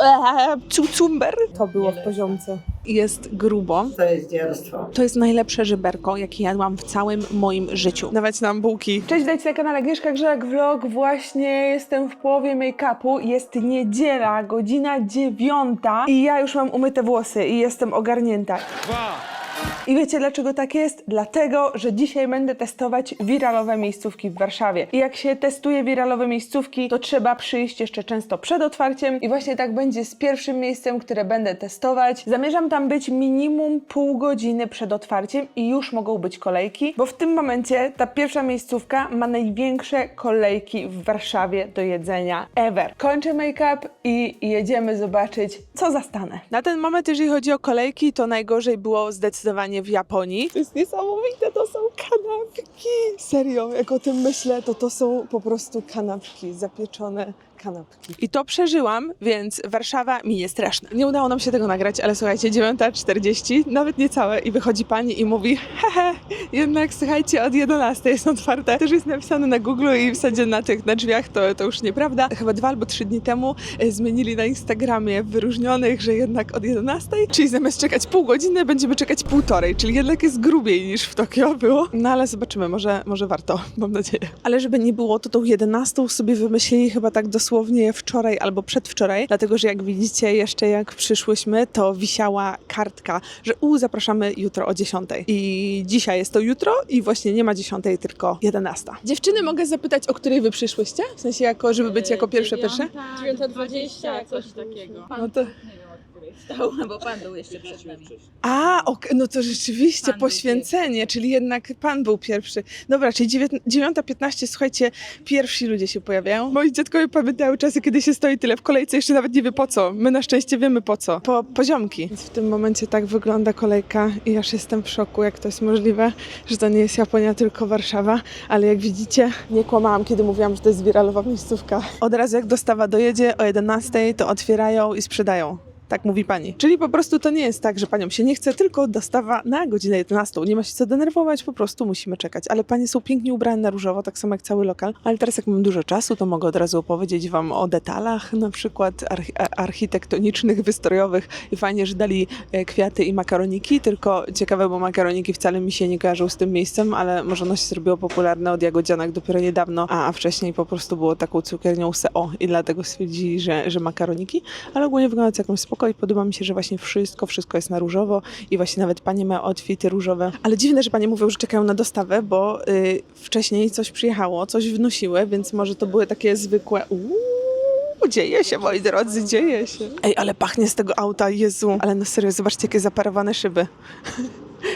Eee, cucumber. To było w poziomce. Jest grubo. To jest dziarstwo. To jest najlepsze żeberko, jakie jadłam w całym moim życiu. Dawać nam bułki. Cześć, dajcie na kanale Agnieszka Grzelak Vlog. Właśnie jestem w połowie make-upu. Jest niedziela, godzina dziewiąta i ja już mam umyte włosy i jestem ogarnięta. I wiecie dlaczego tak jest? Dlatego, że dzisiaj będę testować wiralowe miejscówki w Warszawie. I jak się testuje wiralowe miejscówki, to trzeba przyjść jeszcze często przed otwarciem. I właśnie tak będzie z pierwszym miejscem, które będę testować. Zamierzam tam być minimum pół godziny przed otwarciem i już mogą być kolejki, bo w tym momencie ta pierwsza miejscówka ma największe kolejki w Warszawie do jedzenia ever. Kończę make-up i jedziemy zobaczyć, co zastanę. Na ten moment, jeżeli chodzi o kolejki, to najgorzej było zdecydowanie w Japonii. To jest niesamowite, to są kanapki. Serio, jak o tym myślę, to to są po prostu kanapki, zapieczone kanapki. I to przeżyłam, więc Warszawa mi jest straszna. Nie udało nam się tego nagrać, ale słuchajcie, 9.40, nawet niecałe i wychodzi pani i mówi hehe, jednak słuchajcie, od 11 jest otwarte. Też jest napisane na Google i w zasadzie na tych, na drzwiach to, to już nieprawda. Chyba dwa albo trzy dni temu e, zmienili na Instagramie wyróżnionych, że jednak od 11, czyli zamiast czekać pół godziny, będziemy czekać półtorej, czyli jednak jest grubiej niż w Tokio było. No ale zobaczymy, może, może warto, mam nadzieję. Ale żeby nie było, to tą 11 sobie wymyślili chyba tak dosłownie wczoraj albo przedwczoraj, dlatego że jak widzicie, jeszcze jak przyszłyśmy, to wisiała kartka, że u, zapraszamy jutro o 10. I dzisiaj jest to jutro i właśnie nie ma 10, tylko 11. Dziewczyny, mogę zapytać, o której wy przyszłyście? W sensie, jako, żeby być jako pierwsze, pierwsze? 9.20, coś takiego. No to... Stał, bo pan był jeszcze przed nami. A, ok, no to rzeczywiście Pan poświęcenie, czyli jednak pan był pierwszy. Dobra, czyli dziewię- 9.15, słuchajcie, pierwsi ludzie się pojawiają. Moi dziadkowie pamiętają czasy, kiedy się stoi tyle w kolejce, jeszcze nawet nie wie po co. My na szczęście wiemy po co. Po poziomki. Więc w tym momencie tak wygląda kolejka i aż jestem w szoku, jak to jest możliwe, że to nie jest Japonia, tylko Warszawa. Ale jak widzicie, nie kłamałam, kiedy mówiłam, że to jest wiralowa miejscówka. Od razu jak dostawa dojedzie o 11, to otwierają i sprzedają. Tak mówi pani. Czyli po prostu to nie jest tak, że paniom się nie chce, tylko dostawa na godzinę 11. Nie ma się co denerwować, po prostu musimy czekać. Ale panie są pięknie ubrane na różowo, tak samo jak cały lokal. Ale teraz jak mam dużo czasu, to mogę od razu opowiedzieć wam o detalach, na przykład a- architektonicznych, wystrojowych. I fajnie, że dali e, kwiaty i makaroniki, tylko ciekawe, bo makaroniki wcale mi się nie kojarzą z tym miejscem, ale może ono się zrobiło popularne od jagodzianek dopiero niedawno, a, a wcześniej po prostu było taką cukiernią SEO i dlatego stwierdzili, że, że makaroniki ale ogólnie wygląda to jakąś spoko i podoba mi się, że właśnie wszystko, wszystko jest na różowo i właśnie nawet panie mają outfity różowe. Ale dziwne, że panie mówią, że czekają na dostawę, bo y, wcześniej coś przyjechało, coś wnosiły, więc może to były takie zwykłe Uuu, Dzieje się, moi drodzy, dzieje się. Ej, ale pachnie z tego auta, Jezu. Ale no serio, zobaczcie, jakie zaparowane szyby.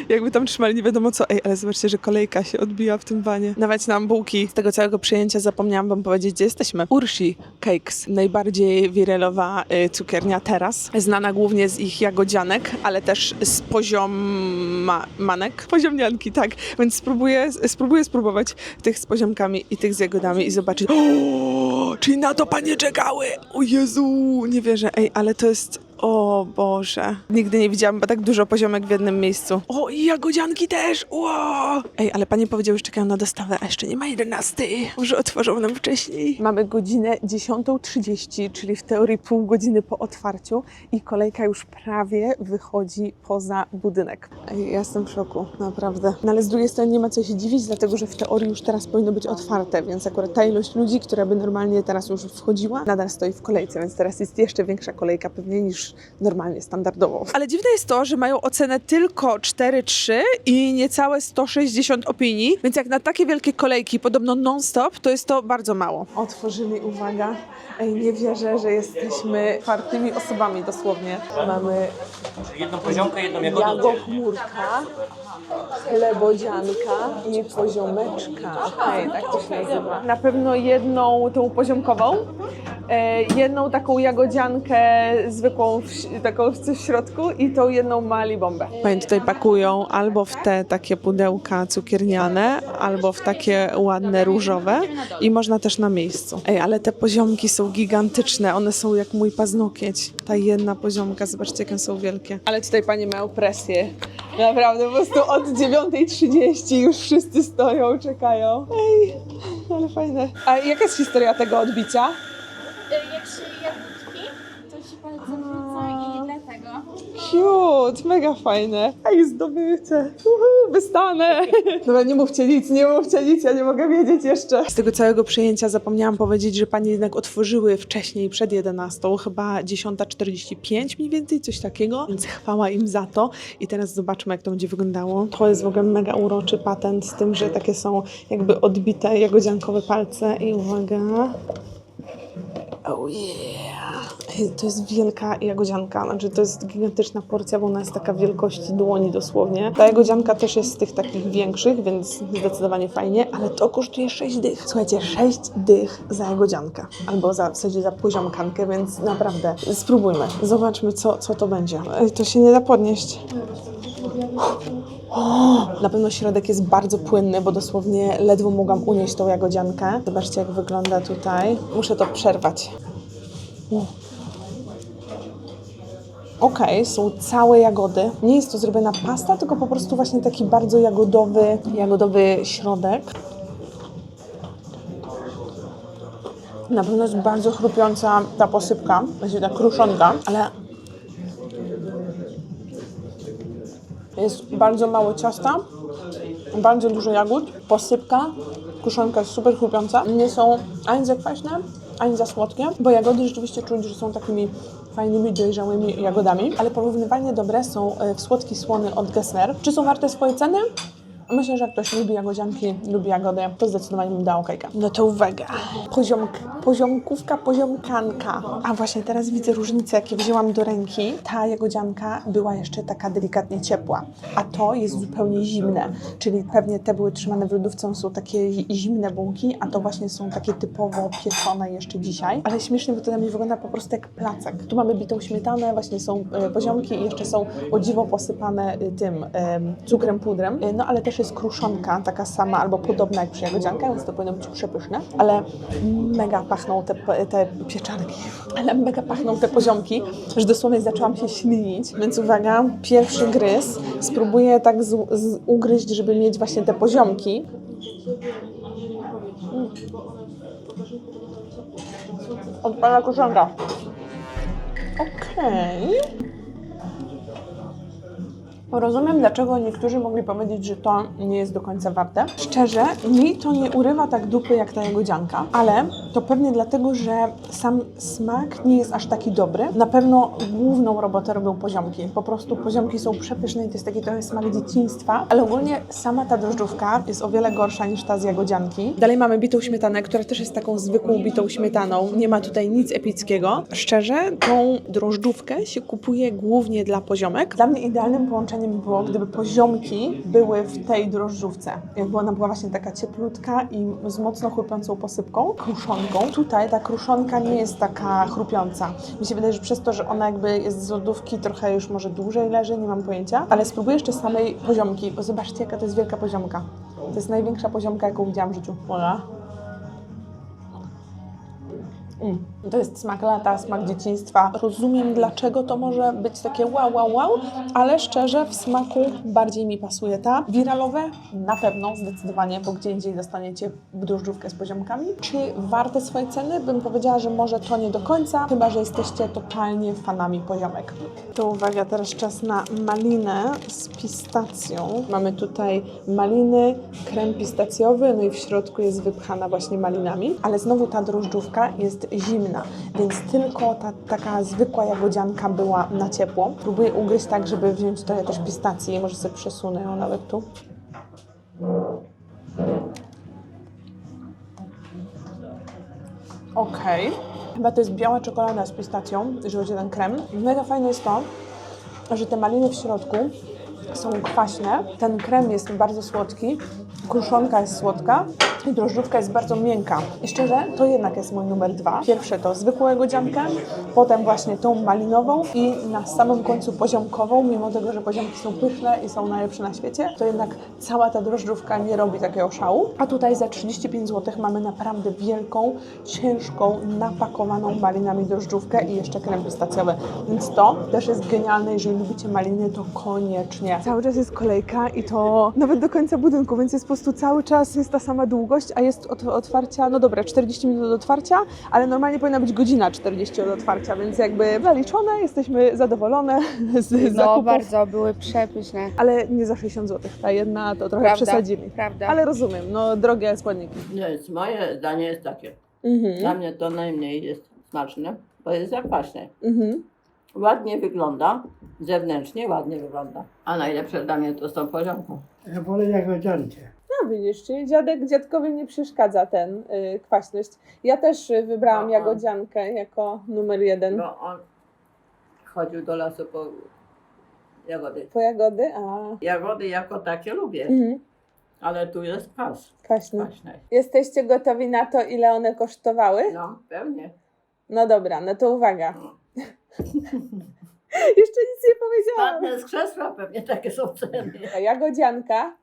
Jakby tam trzymali nie wiadomo co. Ej, ale zobaczcie, że kolejka się odbija w tym wanie. Dawać nam bułki. Z tego całego przyjęcia zapomniałam wam powiedzieć, gdzie jesteśmy. Ursi Cakes. Najbardziej wirelowa y, cukiernia teraz. Znana głównie z ich jagodzianek, ale też z poziomanek. Poziomnianki, tak. Więc spróbuję, spróbuję spróbować tych z poziomkami i tych z jagodami i zobaczyć. O, czyli na to panie czekały! O Jezu, nie wierzę. Ej, ale to jest... O Boże. Nigdy nie widziałam chyba tak dużo poziomek w jednym miejscu. O, i jagodzianki też! Wow! Ej, ale panie powiedziały, że czekają na dostawę, a jeszcze nie ma 11. Może otworzą nam wcześniej. Mamy godzinę 10.30, czyli w teorii pół godziny po otwarciu i kolejka już prawie wychodzi poza budynek. Ej, ja jestem w szoku, naprawdę. No ale z drugiej strony nie ma co się dziwić, dlatego że w teorii już teraz powinno być otwarte, więc akurat ta ilość ludzi, która by normalnie teraz już wchodziła, nadal stoi w kolejce, więc teraz jest jeszcze większa kolejka pewnie niż normalnie, standardowo. Ale dziwne jest to, że mają ocenę tylko 4-3 i niecałe 160 opinii, więc jak na takie wielkie kolejki, podobno non-stop, to jest to bardzo mało. Otworzyli, uwaga, Ej, nie wierzę, że jesteśmy czwartymi osobami dosłownie. Mamy Jedną poziomkę, jedną jagodę. jagochmurka, chlebodzianka i poziomeczka. Ej, tak to się nazywa. Na pewno jedną tą poziomkową, e, jedną taką jagodziankę zwykłą, w, taką w środku i tą jedną mali bombę. Pani tutaj pakują albo w te takie pudełka cukierniane, albo w takie ładne różowe i można też na miejscu. Ej, ale te poziomki są gigantyczne, one są jak mój paznokieć. Ta jedna poziomka, zobaczcie jakie są wielkie. Ale tutaj panie mają presję. Naprawdę, po prostu od 9.30 już wszyscy stoją, czekają. Ej, ale fajne. A jaka jest historia tego odbicia? Jak się jagódki, to się dlatego. Cute, mega fajne. Ej, zdobywcie. Uhu, wystanę. Dobra, nie mówcie nic, nie mówcie nic, ja nie mogę wiedzieć jeszcze. Z tego całego przyjęcia zapomniałam powiedzieć, że panie jednak otworzyły wcześniej, przed 11, chyba 10.45 mniej więcej, coś takiego, więc chwała im za to. I teraz zobaczmy, jak to będzie wyglądało. To jest w ogóle mega uroczy patent z tym, że takie są jakby odbite jagodziankowe palce i uwaga. Oh yeah! To jest wielka jagodzianka, znaczy to jest gigantyczna porcja, bo ona jest taka wielkości dłoni dosłownie. Ta jagodzianka też jest z tych takich większych, więc zdecydowanie fajnie, ale to kosztuje 6 dych. Słuchajcie, 6 dych za jagodziankę, albo za, w zasadzie za poziomkankę, więc naprawdę spróbujmy. Zobaczmy, co, co to będzie. To się nie da podnieść. O, na pewno środek jest bardzo płynny, bo dosłownie ledwo mogłam unieść tą jagodziankę. Zobaczcie, jak wygląda tutaj. Muszę to przerwać. Okej, są całe jagody. Nie jest to zrobiona pasta, tylko po prostu właśnie taki bardzo jagodowy, jagodowy środek. Na pewno jest bardzo chrupiąca ta posypka, właśnie ta kruszonka, ale jest bardzo mało ciasta, bardzo dużo jagód, posypka, kruszonka jest super chrupiąca. Nie są ani za kwaśne, ani za słodkie, bo jagody rzeczywiście czuć, że są takimi fajnymi, dojrzałymi jagodami, ale porównywanie dobre są e, w słodki słony od Gessler. Czy są warte swojej ceny? Myślę, że jak ktoś lubi jagodzianki, lubi jagody, to zdecydowanie bym dała okejkę. No to uwaga. Poziom, poziomkówka, poziomkanka. A właśnie teraz widzę różnicę, jakie wzięłam do ręki. Ta jagodzianka była jeszcze taka delikatnie ciepła, a to jest zupełnie zimne. Czyli pewnie te były trzymane w lodówce, są takie zimne bułki, a to właśnie są takie typowo pieczone jeszcze dzisiaj. Ale śmiesznie, bo to dla mnie wygląda po prostu jak placek. Tu mamy bitą śmietanę, właśnie są e, poziomki i jeszcze są o dziwo posypane e, tym em, cukrem, pudrem. E, No ale też jest kruszonka, taka sama albo podobna jak przy jagodziankach, więc to powinno być przepyszne. Ale mega pachną te, te pieczarki, ale mega pachną te poziomki, że dosłownie zaczęłam się ślinić. Więc uwaga, pierwszy gryz. Spróbuję tak z, z, ugryźć, żeby mieć właśnie te poziomki. Mm. Od pana kruszonka. Okej. Rozumiem, dlaczego niektórzy mogli powiedzieć, że to nie jest do końca warte. Szczerze, mi to nie urywa tak dupy jak ta jagodzianka, ale to pewnie dlatego, że sam smak nie jest aż taki dobry. Na pewno główną robotę robią poziomki. Po prostu poziomki są przepyszne i to jest taki trochę smak dzieciństwa, ale ogólnie sama ta drożdżówka jest o wiele gorsza niż ta z jagodzianki. Dalej mamy bitą śmietanę, która też jest taką zwykłą bitą śmietaną. Nie ma tutaj nic epickiego. Szczerze, tą drożdżówkę się kupuje głównie dla poziomek. Dla mnie idealnym połączeniem było, gdyby poziomki były w tej drożdżówce. Jakby ona była właśnie taka cieplutka i z mocno chrupiącą posypką, kruszonką. Tutaj ta kruszonka nie jest taka chrupiąca. Mi się wydaje, że przez to, że ona jakby jest z lodówki, trochę już może dłużej leży, nie mam pojęcia. Ale spróbuję jeszcze samej poziomki, bo zobaczcie, jaka to jest wielka poziomka. To jest największa poziomka, jaką widziałam w życiu. Ola. Mm. To jest smak lata, smak dzieciństwa. Rozumiem, dlaczego to może być takie wow, wow, wow, ale szczerze w smaku bardziej mi pasuje ta. Wiralowe na pewno, zdecydowanie, bo gdzie indziej dostaniecie drożdżówkę z poziomkami. Czy warte swojej ceny? Bym powiedziała, że może to nie do końca, chyba że jesteście totalnie fanami poziomek. To uwaga, teraz czas na malinę z pistacją. Mamy tutaj maliny, krem pistacjowy, no i w środku jest wypchana właśnie malinami, ale znowu ta drożdżówka jest zimna, więc tylko ta taka zwykła jagodzianka była na ciepło. Próbuję ugryźć tak, żeby wziąć trochę też pistacji, może sobie przesunę ją nawet tu. Okej. Chyba to jest biała czekolada z pistacją, jeżeli chodzi o ten krem. Mega fajne jest to, że te maliny w środku są kwaśne, ten krem jest bardzo słodki, kruszonka jest słodka i drożdżówka jest bardzo miękka. I szczerze, to jednak jest mój numer dwa. Pierwsze to zwykłą jagodziankę, potem właśnie tą malinową i na samym końcu poziomkową, mimo tego, że poziomki są pyszne i są najlepsze na świecie, to jednak cała ta drożdżówka nie robi takiego szału. A tutaj za 35 zł mamy naprawdę wielką, ciężką, napakowaną malinami drożdżówkę i jeszcze krem pistacjowy. Więc to też jest genialne, jeżeli lubicie maliny, to koniecznie. Cały czas jest kolejka i to nawet do końca budynku, więc jest po prostu cały czas jest ta sama długość długość, a jest od otwarcia, no dobra, 40 minut od otwarcia, ale normalnie powinna być godzina 40 od otwarcia, więc jakby zaliczone, jesteśmy zadowolone z No zakupów. bardzo, były przepyszne. Ale nie za 60 zł. Ta jedna to trochę Prawda, przesadzili. prawda. Ale rozumiem, no drogie składniki. Nie, jest- moje zdanie jest takie. Mhm. Dla mnie to najmniej jest smaczne, bo jest zakwaśne. Mhm. Ładnie wygląda, zewnętrznie ładnie wygląda. A najlepsze dla mnie to z tą poziomką. Ja wolę jagodziankę. No widzisz, czyli dziadek, dziadkowi nie przeszkadza ten y, kwaśność. Ja też y, wybrałam No, jagodziankę jako numer jeden. Bo on chodził do lasu po jagody. Po jagody, a... Jagody jako takie lubię, Mhm. ale tu jest kwas. Kwaśne. Kwaśne. Jesteście gotowi na to, ile one kosztowały? No, pewnie. No dobra, no to uwaga. No. Jeszcze nic nie powiedziałam. Padnę z krzesła, pewnie takie są ceny. Jagodzianka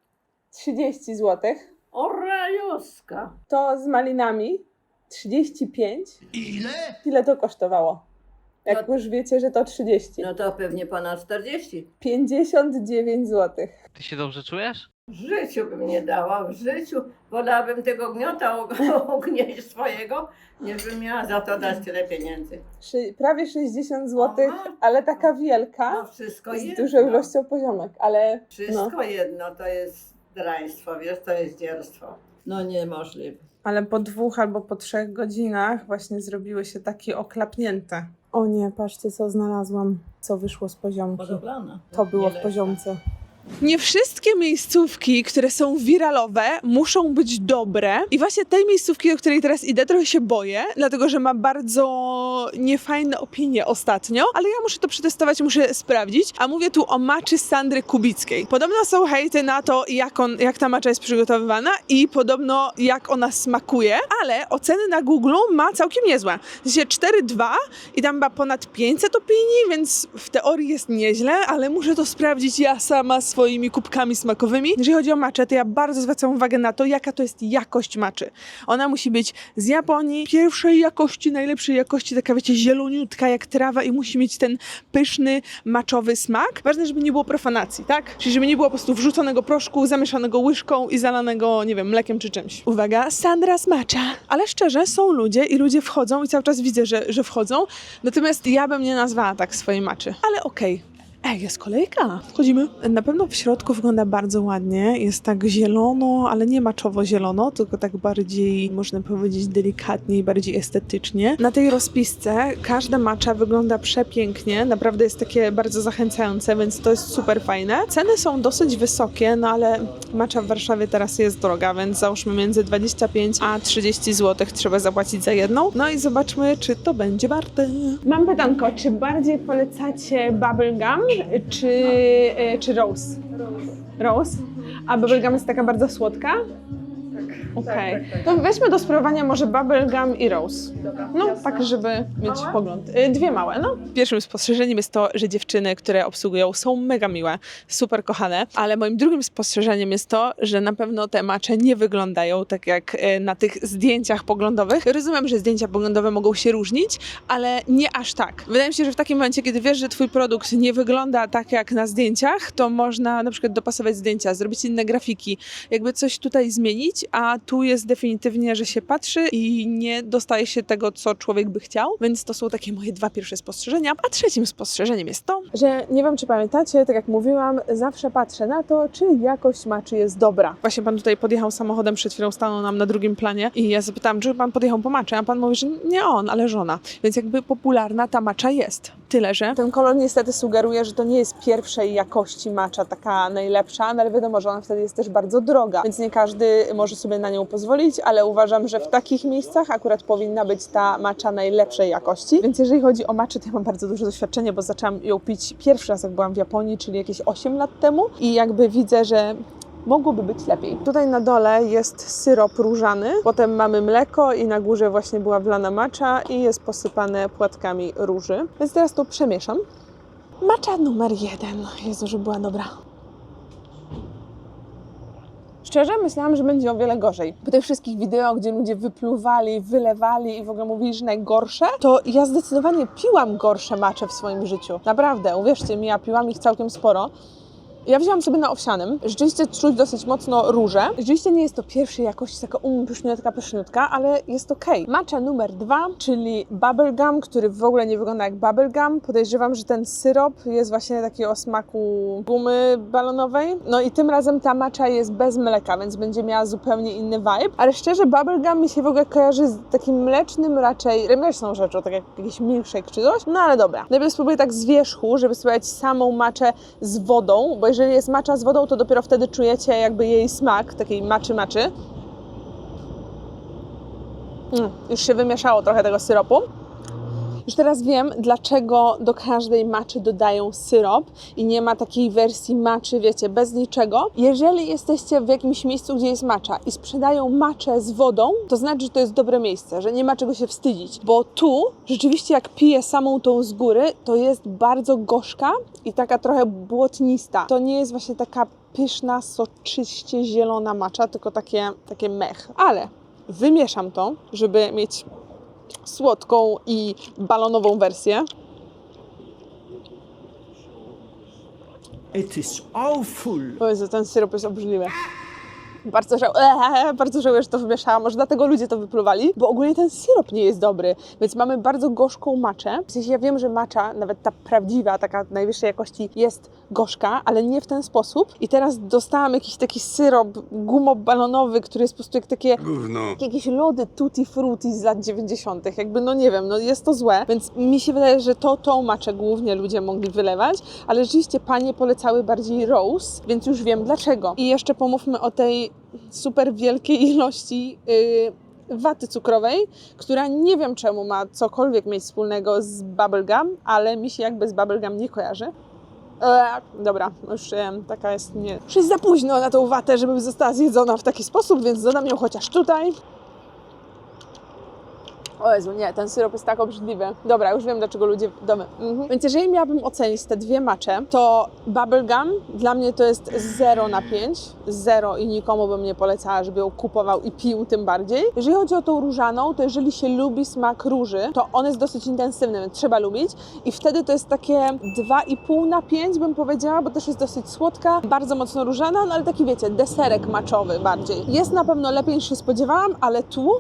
30 zł. O rajoska. To z malinami 35. Ile? Ile to kosztowało? Jak No- już wiecie, że to 30. No to pewnie ponad 40. 59 zł. Ty się dobrze czujesz? W życiu bym nie dała, w życiu wolałabym tego gniota ug- ugnieść swojego, niż bym miała za to dać tyle pieniędzy. Szy- prawie 60 zł, ale taka wielka. No wszystko z jedno. dużą ilością poziomek, ale no. Wszystko jedno to jest draństwo, wiesz, to jest dzierstwo. No niemożliwe. Ale po dwóch albo po trzech godzinach właśnie zrobiły się takie oklapnięte. O nie, patrzcie co znalazłam, co wyszło z poziomki. Podoblana. To było w poziomce. Nie wszystkie miejscówki, które są wiralowe, muszą być dobre. I właśnie tej miejscówki, do której teraz idę, trochę się boję, dlatego że ma bardzo niefajne opinie ostatnio, ale ja muszę to przetestować, muszę sprawdzić. A mówię tu o maczy Sandry Kubickiej. Podobno są hejty na to, jak, on, jak ta macza jest przygotowywana i podobno jak ona smakuje, ale oceny na Google ma całkiem niezłe. Sensie 4,2 i tam ma ponad 500 opinii, więc w teorii jest nieźle, ale muszę to sprawdzić ja sama swoimi kubkami smakowymi. Jeżeli chodzi o maczę, to ja bardzo zwracam uwagę na to, jaka to jest jakość maczy. Ona musi być z Japonii, pierwszej jakości, najlepszej jakości, taka wiecie, zieloniutka jak trawa i musi mieć ten pyszny, maczowy smak. Ważne, żeby nie było profanacji, tak? Czyli żeby nie było po prostu wrzuconego proszku, zamieszanego łyżką i zalanego, nie wiem, mlekiem czy czymś. Uwaga, Sandra smacza. Ale szczerze, są ludzie i ludzie wchodzą i cały czas widzę, że, że wchodzą. Natomiast ja bym nie nazwała tak swojej maczy. Ale okej. Ej, jest kolejka. Wchodzimy. Na pewno w środku wygląda bardzo ładnie. Jest tak zielono, ale nie maczowo-zielono, tylko tak bardziej, można powiedzieć, delikatniej, bardziej estetycznie. Na tej rozpisce każda macza wygląda przepięknie. Naprawdę jest takie bardzo zachęcające, więc to jest super fajne. Ceny są dosyć wysokie, no ale macza w Warszawie teraz jest droga, więc załóżmy między 25 a 30 zł trzeba zapłacić za jedną. No i zobaczmy, czy to będzie warte. Mam pytanko, czy bardziej polecacie bubblegum, czy, e, czy rose? Rose. A bubblegum jest taka bardzo słodka? Okej. To weźmy do spróbowania może bubblegum i rose. No, tak, żeby mieć pogląd. Y, Dwie małe, no. Pierwszym spostrzeżeniem jest to, że dziewczyny, które obsługują, są mega miłe, super kochane, ale moim drugim spostrzeżeniem jest to, że na pewno te macze nie wyglądają tak jak y, na tych zdjęciach poglądowych. Rozumiem, że zdjęcia poglądowe mogą się różnić, ale nie aż tak. Wydaje mi się, że w takim momencie, kiedy wiesz, że twój produkt nie wygląda tak jak na zdjęciach, to można na przykład dopasować zdjęcia, zrobić inne grafiki, jakby coś tutaj zmienić, a tu jest definitywnie, że się patrzy i nie dostaje się tego, co człowiek by chciał, więc to są takie moje dwa pierwsze spostrzeżenia. A trzecim spostrzeżeniem jest to, że nie wiem, czy pamiętacie, tak jak mówiłam, zawsze patrzę na to, czy jakość maczy jest dobra. Właśnie pan tutaj podjechał samochodem, przed chwilą stanął nam na drugim planie i ja zapytałam, czy pan podjechał po maczę, a pan mówi, że nie on, ale żona. Więc jakby popularna ta macza jest. Tyle, że ten kolor niestety sugeruje, że to nie jest pierwszej jakości macza taka najlepsza, no ale wiadomo, że ona wtedy jest też bardzo droga, więc nie każdy może sobie na nią pozwolić, ale uważam, że w takich miejscach akurat powinna być ta macza najlepszej jakości. Więc jeżeli chodzi o maczę, to ja mam bardzo duże doświadczenie, bo zaczęłam ją pić pierwszy raz, jak byłam w Japonii, czyli jakieś 8 lat temu i jakby widzę, że mogłoby być lepiej. Tutaj na dole jest syrop różany, potem mamy mleko i na górze właśnie była wlana macza i jest posypane płatkami róży. Więc teraz to przemieszam. Macza numer jeden. Jezu, że była dobra. Szczerze myślałam, że będzie o wiele gorzej. Po tych wszystkich wideo, gdzie ludzie wypluwali, wylewali i w ogóle mówili, że najgorsze, to ja zdecydowanie piłam gorsze macze w swoim życiu. Naprawdę, uwierzcie mi, ja piłam ich całkiem sporo. Ja wzięłam sobie na owsianym. Rzeczywiście czuć dosyć mocno róże. Rzeczywiście nie jest to pierwszej jakości taka um, pyszniutka, pyszniutka, ale jest okej. Matcha numer dwa, czyli bubblegum, który w ogóle nie wygląda jak bubblegum. Podejrzewam, że ten syrop jest właśnie taki o smaku gumy balonowej. No i tym razem ta matcha jest bez mleka, więc będzie miała zupełnie inny vibe. Ale szczerze, bubblegum mi się w ogóle kojarzy z takim mlecznym raczej, mleczną rzeczą, tak jak jakiś milkshake czy coś. No ale dobra. Najpierw spróbuję tak z wierzchu, żeby spróbować samą maczę z wodą, bo jeżeli jest macza z wodą, to dopiero wtedy czujecie jakby jej smak, takiej maczy maczy. Mm, już się wymieszało trochę tego syropu. Już teraz wiem, dlaczego do każdej maczy dodają syrop i nie ma takiej wersji maczy, wiecie, bez niczego. Jeżeli jesteście w jakimś miejscu, gdzie jest macza i sprzedają maczę z wodą, to znaczy, że to jest dobre miejsce, że nie ma czego się wstydzić. Bo tu rzeczywiście, jak piję samą tą z góry, to jest bardzo gorzka i taka trochę błotnista. To nie jest właśnie taka pyszna, soczyście zielona macza, tylko takie, takie mech. Ale wymieszam to, żeby mieć słodką i balonową wersję. It is awful. Jezu, ten syrop jest obrzydliwy. Bardzo, żał... eee, bardzo żałuję, że to wymieszałam. Może dlatego ludzie to wypluwali, bo ogólnie ten syrop nie jest dobry. Więc mamy bardzo gorzką maczę. W sensie ja wiem, że macza, nawet ta prawdziwa, taka najwyższej jakości, jest gorzka, ale nie w ten sposób. I teraz dostałam jakiś taki syrop gumobalonowy, który jest po prostu jak takie jak jakieś lody tutti frutti z lat 90. Jakby, no nie wiem, no jest to złe, więc mi się wydaje, że to tą maczę głównie ludzie mogli wylewać, ale rzeczywiście panie polecały bardziej rose, więc już wiem dlaczego. I jeszcze pomówmy o tej super wielkiej ilości yy, waty cukrowej, która nie wiem czemu ma cokolwiek mieć wspólnego z bubblegum, ale mi się jakby z bubblegum nie kojarzy. Eee, dobra, już em, taka jest nie. Już jest za późno na tą watę, żeby została zjedzona w taki sposób, więc dodam ją chociaż tutaj. O Jezu, nie, ten syrop jest tak obrzydliwy. Dobra, już wiem, dlaczego ludzie... Dobra. Mhm. Więc jeżeli miałabym ocenić te dwie macze, to Bubblegum dla mnie to jest 0 na 5. 0 i nikomu bym nie polecała, żeby ją kupował i pił tym bardziej. Jeżeli chodzi o tą różaną, to jeżeli się lubi smak róży, to on jest dosyć intensywny, więc trzeba lubić. I wtedy to jest takie 2,5 na 5 bym powiedziała, bo też jest dosyć słodka, bardzo mocno różana, no ale taki wiecie, deserek maczowy bardziej. Jest na pewno lepiej niż się spodziewałam, ale tu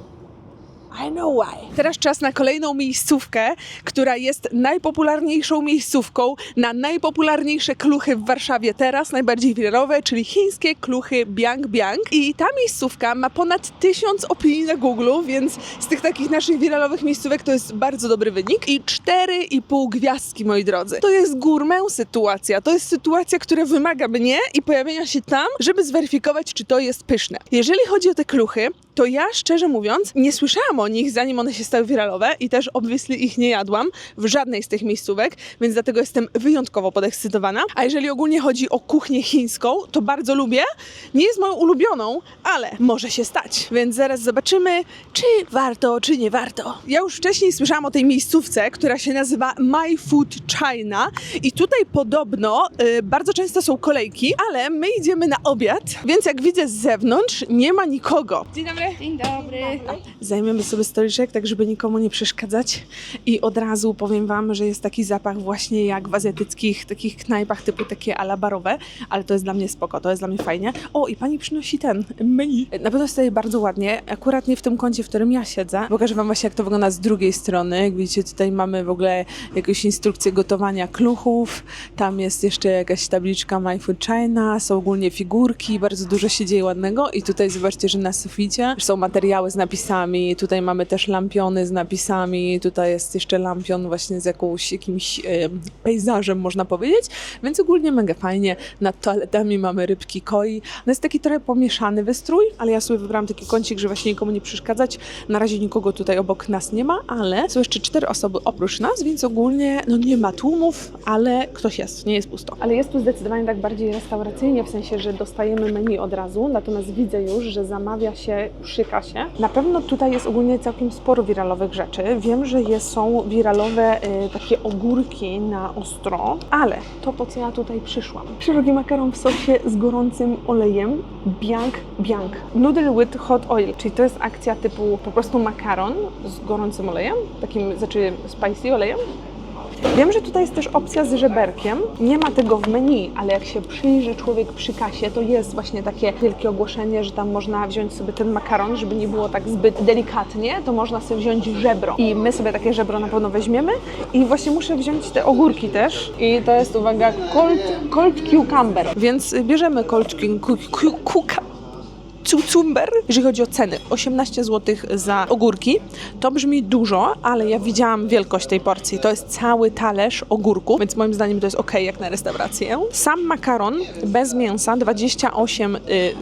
I know why. Teraz czas na kolejną miejscówkę, która jest najpopularniejszą miejscówką na najpopularniejsze kluchy w Warszawie teraz, najbardziej wiralowe, czyli chińskie kluchy Biang Biang. I ta miejscówka ma ponad tysiąc opinii na Google, więc z tych takich naszych wiralowych miejscówek to jest bardzo dobry wynik. I 4,5 gwiazdki, moi drodzy. To jest gourmet sytuacja. To jest sytuacja, która wymaga mnie i pojawienia się tam, żeby zweryfikować, czy to jest pyszne. Jeżeli chodzi o te kluchy, to ja szczerze mówiąc nie słyszałam o nich zanim one się stały wiralowe i też obviously ich nie jadłam w żadnej z tych miejscówek, więc dlatego jestem wyjątkowo podekscytowana. A jeżeli ogólnie chodzi o kuchnię chińską, to bardzo lubię. Nie jest moją ulubioną, ale może się stać. Więc zaraz zobaczymy, czy warto, czy nie warto. Ja już wcześniej słyszałam o tej miejscówce, która się nazywa My Food China i tutaj podobno y, bardzo często są kolejki, ale my idziemy na obiad, więc jak widzę z zewnątrz, nie ma nikogo. Dzień dobry. Dzień dobry. Zajmiemy sobie stoliczek, tak żeby nikomu nie przeszkadzać. I od razu powiem Wam, że jest taki zapach właśnie jak w azjatyckich takich knajpach typu takie alabarowe, ale to jest dla mnie spoko, to jest dla mnie fajnie. O, i Pani przynosi ten menu. Na pewno tutaj bardzo ładnie, akurat nie w tym kącie, w którym ja siedzę. Pokażę Wam właśnie, jak to wygląda z drugiej strony. Jak widzicie, tutaj mamy w ogóle jakąś instrukcję gotowania kluchów. Tam jest jeszcze jakaś tabliczka My Food China, są ogólnie figurki, bardzo dużo się dzieje ładnego. I tutaj zobaczcie, że na suficie są materiały z napisami, tutaj mamy też lampiony z napisami, tutaj jest jeszcze lampion właśnie z jakąś, jakimś e, pejzażem, można powiedzieć, więc ogólnie mega fajnie. Nad toaletami mamy rybki koi. No jest taki trochę pomieszany wystrój, ale ja sobie wybrałam taki kącik, żeby właśnie nikomu nie przeszkadzać. Na razie nikogo tutaj obok nas nie ma, ale są jeszcze cztery osoby oprócz nas, więc ogólnie no nie ma tłumów, ale ktoś jest, nie jest pusto. Ale jest tu zdecydowanie tak bardziej restauracyjnie, w sensie, że dostajemy menu od razu, natomiast widzę już, że zamawia się Na pewno tutaj jest ogólnie całkiem sporo wiralowych rzeczy. Wiem, że jest, są wiralowe y, takie ogórki na ostro, ale to po co ja tutaj przyszłam. Szeroki makaron w sosie z gorącym olejem, biang biang. Noodle with hot oil, czyli to jest akcja typu po prostu makaron z gorącym olejem, takim, znaczy spicy olejem. Wiem, że tutaj jest też opcja z żeberkiem. Nie ma tego w menu, ale jak się przyjrzy człowiek przy kasie, to jest właśnie takie wielkie ogłoszenie, że tam można wziąć sobie ten makaron, żeby nie było tak zbyt delikatnie, to można sobie wziąć żebro. I my sobie takie żebro na pewno weźmiemy. I właśnie muszę wziąć te ogórki też. I to jest, uwaga, cold, cold cucumber. Więc bierzemy cold cucumber cucumber, jeżeli chodzi o ceny. 18 zł za ogórki. To brzmi dużo, ale ja widziałam wielkość tej porcji. To jest cały talerz ogórku, więc moim zdaniem to jest ok jak na restaurację. Sam makaron bez mięsa 28, y,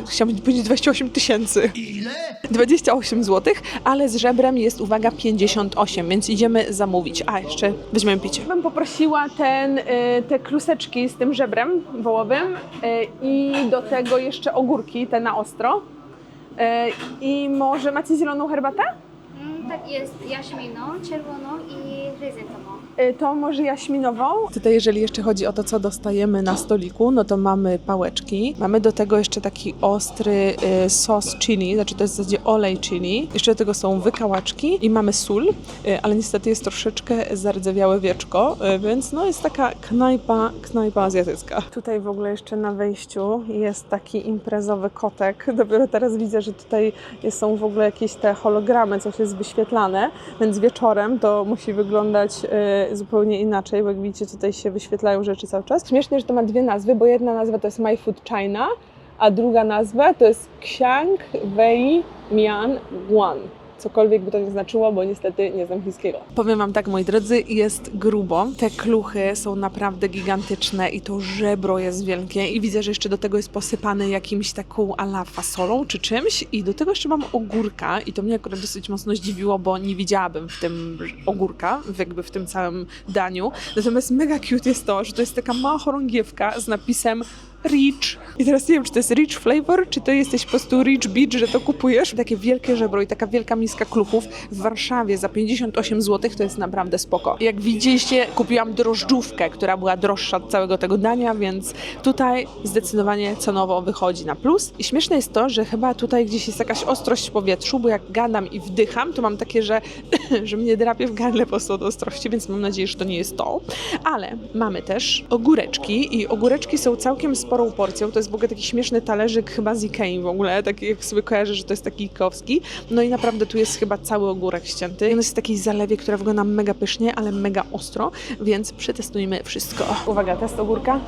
chciałabym powiedzieć 28 tysięcy. Ile? 28 zł, ale z żebrem jest, uwaga, 58, więc idziemy zamówić. A, jeszcze weźmiemy picie. Bym poprosiła ten, y, te kluseczki z tym żebrem wołowym y, i do tego jeszcze ogórki, te na ostro. E, I może macie zieloną herbatę? Mm, tak jest jaśminą, czerwoną i ryzytową. E, To może jaśminową. Tutaj jeżeli jeszcze chodzi o to, co dostajemy na stoliku, no to mamy pałeczki. Mamy do tego jeszcze taki ostry e, sos chili, znaczy to jest w zasadzie olej chili. Jeszcze do tego są wykałaczki i mamy sól, e, ale niestety jest troszeczkę zardzewiałe wieczko, e, więc no jest taka knajpa, knajpa azjatycka. Tutaj w ogóle jeszcze na wejściu jest taki imprezowy kotek. Dopiero teraz widzę, że tutaj są w ogóle jakieś te hologramy, coś jest wyświetlane, więc wieczorem to musi wyglądać e, zupełnie inaczej, bo jak widzicie tutaj się wyświetlają rzeczy cały czas. Śmiesznie, że to ma dwie nazwy, bo jedna nazwa to jest My Food China, a druga nazwa to jest Xiang Wei Mian Guan. Cokolwiek by to nie znaczyło, bo niestety nie znam chińskiego. Powiem Wam tak, moi drodzy, jest grubo. Te kluchy są naprawdę gigantyczne i to żebro jest wielkie i widzę, że jeszcze do tego jest posypane jakimś taką ala fasolą czy czymś i do tego jeszcze mam ogórka i to mnie akurat dosyć mocno zdziwiło, bo nie widziałabym w tym ogórka, jakby w tym całym daniu. Natomiast mega cute jest to, że to jest taka mała chorągiewka z napisem Rich. I teraz nie wiem, czy to jest rich flavor, czy to jesteś po prostu rich beach, że to kupujesz. Takie wielkie żebro i taka wielka miska kluchów w Warszawie za 58 zł to jest naprawdę spoko. Jak widzieliście, kupiłam drożdżówkę, która była droższa od całego tego dania, więc tutaj zdecydowanie cenowo wychodzi na plus. I śmieszne jest to, że chyba tutaj gdzieś jest jakaś ostrość w powietrzu, bo jak gadam i wdycham, to mam takie, że, że mnie drapie w gardle po prostu od ostrości, więc mam nadzieję, że to nie jest to. Ale mamy też ogóreczki i ogóreczki są całkiem sporą porcją. To jest w ogóle taki śmieszny talerzyk chyba z Ikei w ogóle, taki jak sobie kojarzę, że to jest taki ikowski. No i naprawdę tu jest chyba cały ogórek ścięty. On jest w takiej zalewie, która wygląda mega pysznie, ale mega ostro, więc przetestujmy wszystko. Uwaga, test ogórka.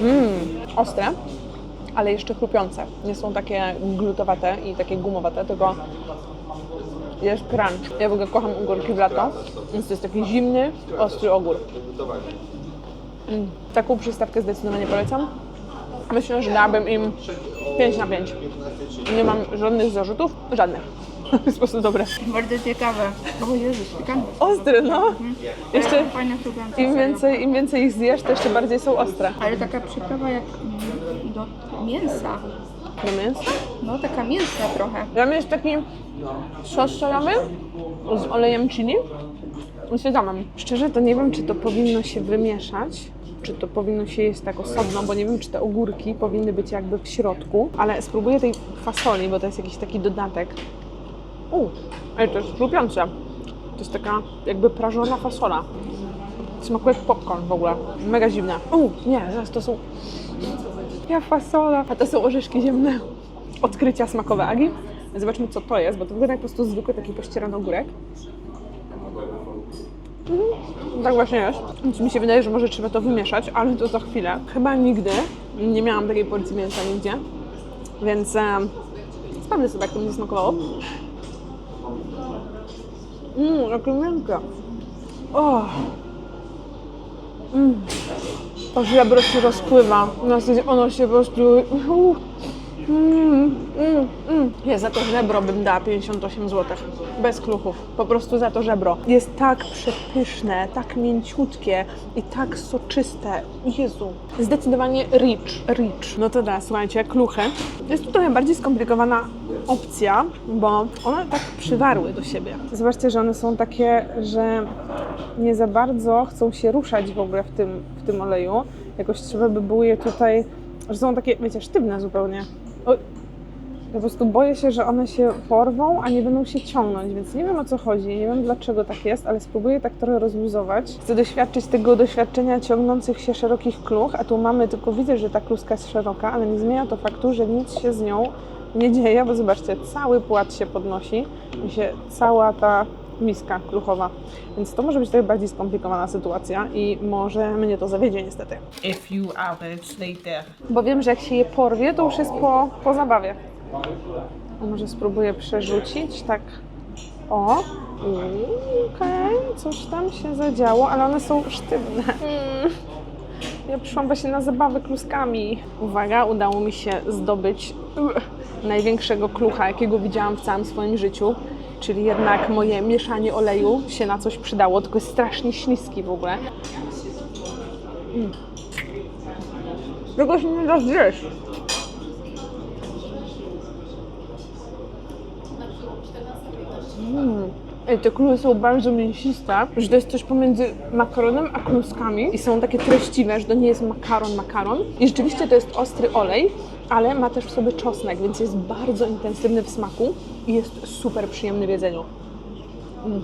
Mmm, ostre, ale jeszcze chrupiące. Nie są takie glutowate i takie gumowate, tylko jest crunch. Ja w ogóle kocham ogórki w lato, więc to jest taki zimny, ostry ogór. Taką przystawkę zdecydowanie polecam. Myślę, że dałabym im 5 na 5. Nie mam żadnych zarzutów, żadnych. jest po prostu dobre. Bardzo ciekawe. O Jezus, pikantne. Ostre, no. Jeszcze Fajne im więcej, im więcej ich zjesz, to jeszcze bardziej są ostre. Ale taka przyprawa jak mm, do mięsa. Do mięsa. No taka mięsna trochę. Ja jest taki sos sojowy z olejem chili i sezamem. Szczerze to nie wiem, czy to powinno się wymieszać, czy to powinno się jeść tak osobno, bo nie wiem, czy te ogórki powinny być jakby w środku, ale spróbuję tej fasoli, bo to jest jakiś taki dodatek. U, ale to jest chrupiące. To jest taka jakby prażona fasola. Smakuje jak popcorn w ogóle. Mega dziwne. U, nie, zaraz to są... Ja fasola. A to są orzeszki ziemne. Odkrycia smakowe Agi. Zobaczmy, co to jest, bo to wygląda jak po prostu zwykły taki pościerany ogórek. Tak właśnie jest. Więc mi się wydaje, że może trzeba to wymieszać, ale to za chwilę. Chyba nigdy nie miałam takiej porcji mięsa nigdzie, więc e, sprawdzę sobie, jak to mi smakowało. Mmm, jakie miękkie. O! Mm. To żebro się rozpływa. Na zasadzie ono się po prostu... Mm, mm, mm. Ja za to żebro bym dała 58 zł. Bez kluchów. Po prostu za to żebro. Jest tak przepyszne, tak mięciutkie i tak soczyste. Jezu. Zdecydowanie rich. Rich. No to da, słuchajcie, kluchy. Jest tu trochę bardziej skomplikowana opcja, bo one tak przywarły do siebie. Zobaczcie, że one są takie, że nie za bardzo chcą się ruszać w ogóle w tym, w tym oleju. Jakoś trzeba by było je tutaj, że są takie, wiecie, sztywne zupełnie. Ja po prostu boję się, że one się porwą, a nie będą się ciągnąć, więc nie wiem o co chodzi, nie wiem dlaczego tak jest, ale spróbuję tak trochę rozluzować. Chcę doświadczyć tego doświadczenia ciągnących się szerokich kluch, a tu mamy, tylko widzę, że ta kluska jest szeroka, ale nie zmienia to faktu, że nic się z nią nie dzieje, bo zobaczcie, cały płat się podnosi i się cała ta miska kluchowa. Więc to może być trochę bardziej skomplikowana sytuacja i może mnie to zawiedzie niestety. A few hours later. Bo wiem, że jak się je porwie, to już jest po, po zabawie. A może spróbuję przerzucić, tak. O, okej, coś tam się zadziało, ale one są sztywne. Mm. Ja przyszłam właśnie na zabawę kluskami. Uwaga, udało mi się zdobyć największego klucha, jakiego widziałam w całym swoim życiu. Czyli jednak moje mieszanie oleju się na coś przydało, tylko jest strasznie śliski w ogóle. Mm. Się nie zjeść. Mm. Te kluchy są bardzo mięsiste, że to jest coś pomiędzy makaronem a kluskami i są takie treściwe, że to nie jest makaron, makaron. I rzeczywiście to jest ostry olej, ale ma też w sobie czosnek, więc jest bardzo intensywny w smaku i jest super przyjemny w jedzeniu. Mm.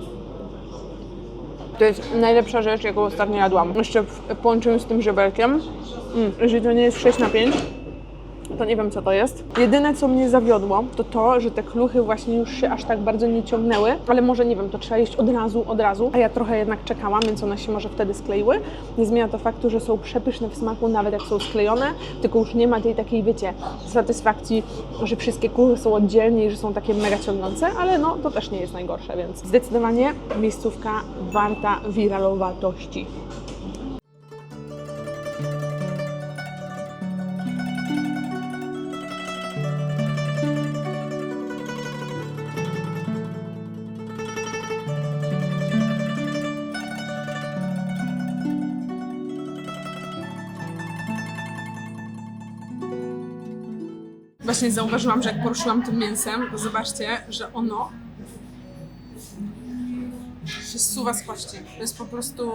To jest najlepsza rzecz, jaką ostatnio jadłam. Jeszcze w połączeniu z tym żeberkiem. Mm, jeżeli to nie jest 6 na 5, to nie wiem co to jest. Jedyne co mnie zawiodło, to to, że te kluchy właśnie już się aż tak bardzo nie ciągnęły, ale może nie wiem, to trzeba jeść od razu, od razu, a ja trochę jednak czekałam, więc one się może wtedy skleiły. Nie zmienia to faktu, że są przepyszne w smaku, nawet jak są sklejone, tylko już nie ma tej takiej, wiecie, satysfakcji, że wszystkie kluchy są oddzielnie i że są takie mega ciągnące, ale no to też nie jest najgorsze, więc zdecydowanie miejscówka warta wiralowatości. Właśnie zauważyłam, że jak poruszyłam tym mięsem, to zobaczcie, że ono się zsuwa z kości. To jest po prostu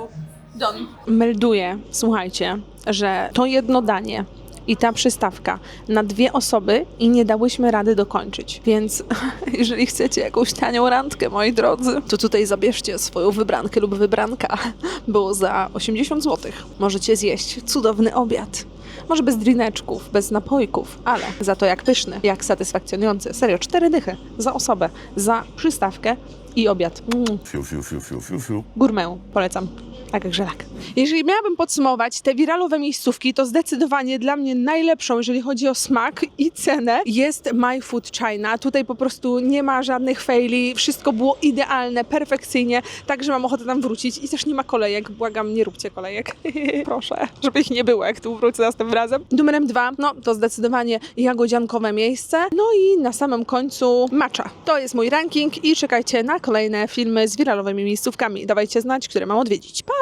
don. melduję, słuchajcie, że to jedno danie i ta przystawka na dwie osoby i nie dałyśmy rady dokończyć. Więc jeżeli chcecie jakąś tanią randkę, moi drodzy, to tutaj zabierzcie swoją wybrankę lub wybranka, bo za 80 zł możecie zjeść cudowny obiad. Może bez drineczków, bez napojków, ale za to jak pyszny, jak satysfakcjonujący. Serio, cztery dychy za osobę, za przystawkę i obiad. Mm. Fiu, fiu, fiu, fiu, fiu, fiu. Gourmet, polecam. Tak jak żelak. Jeżeli miałabym podsumować te wiralowe miejscówki, to zdecydowanie dla mnie najlepszą, jeżeli chodzi o smak i cenę, jest My Food China. Tutaj po prostu nie ma żadnych faili, wszystko było idealne, perfekcyjnie, także mam ochotę tam wrócić i też nie ma kolejek. Błagam, nie róbcie kolejek. Proszę, żeby ich nie było, jak tu wrócę następnym razem. Numerem dwa, no to zdecydowanie jagodziankowe miejsce. No i na samym końcu matcha. To jest mój ranking i czekajcie na kolejne filmy z wiralowymi miejscówkami. Dawajcie znać, które mam odwiedzić. Pa!